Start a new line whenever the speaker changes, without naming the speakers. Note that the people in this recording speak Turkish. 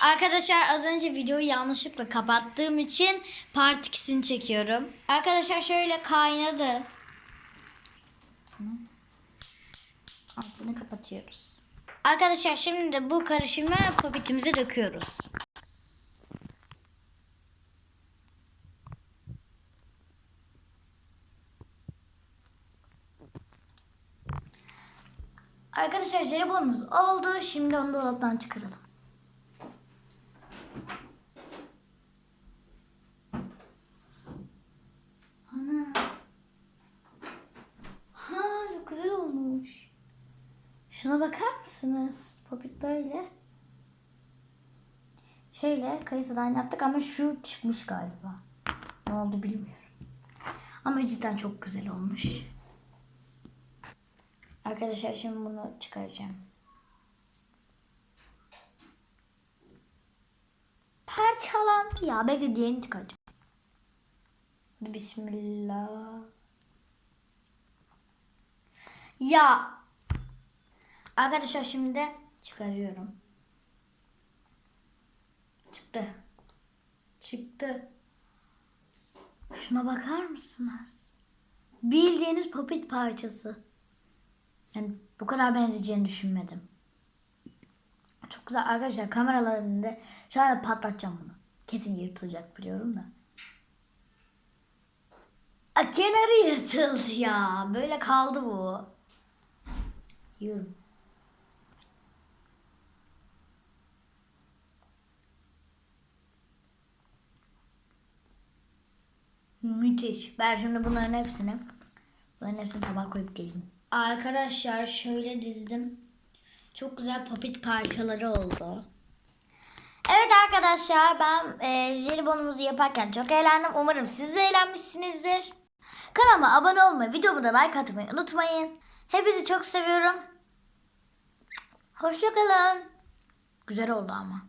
Arkadaşlar az önce videoyu yanlışlıkla kapattığım için part 2'sini çekiyorum. Arkadaşlar şöyle kaynadı. Tamam. Altını kapatıyoruz. Arkadaşlar şimdi de bu karışımı popitimize döküyoruz. Arkadaşlar jelibonumuz oldu. Şimdi onu dolaptan çıkaralım. Ana. Ha çok güzel olmuş. Şuna bakar mısınız? Popit böyle. Şöyle kayısıdan yaptık ama şu çıkmış galiba. Ne oldu bilmiyorum. Ama cidden çok güzel olmuş. Arkadaşlar şimdi bunu çıkaracağım. Parçalandı ya. Belki diğerini çıkaracağım. Bismillah. Ya. Arkadaşlar şimdi de çıkarıyorum. Çıktı. Çıktı. Şuna bakar mısınız? Bildiğiniz popit parçası. Yani bu kadar benzeyeceğini düşünmedim. Çok güzel arkadaşlar kameralarında şu anda patlatacağım bunu. Kesin yırtılacak biliyorum da. A, kenarı yırtıldı ya. Böyle kaldı bu. Yiyorum. Müthiş. Ben şimdi bunların hepsini bunların hepsini tabağa koyup geleyim. Arkadaşlar şöyle dizdim. Çok güzel popit parçaları oldu. Evet arkadaşlar ben e, jelibonumuzu yaparken çok eğlendim. Umarım siz de eğlenmişsinizdir. Kanalıma abone olmayı, videomu da like atmayı unutmayın. Hepinizi çok seviyorum. Hoşçakalın. Güzel oldu ama.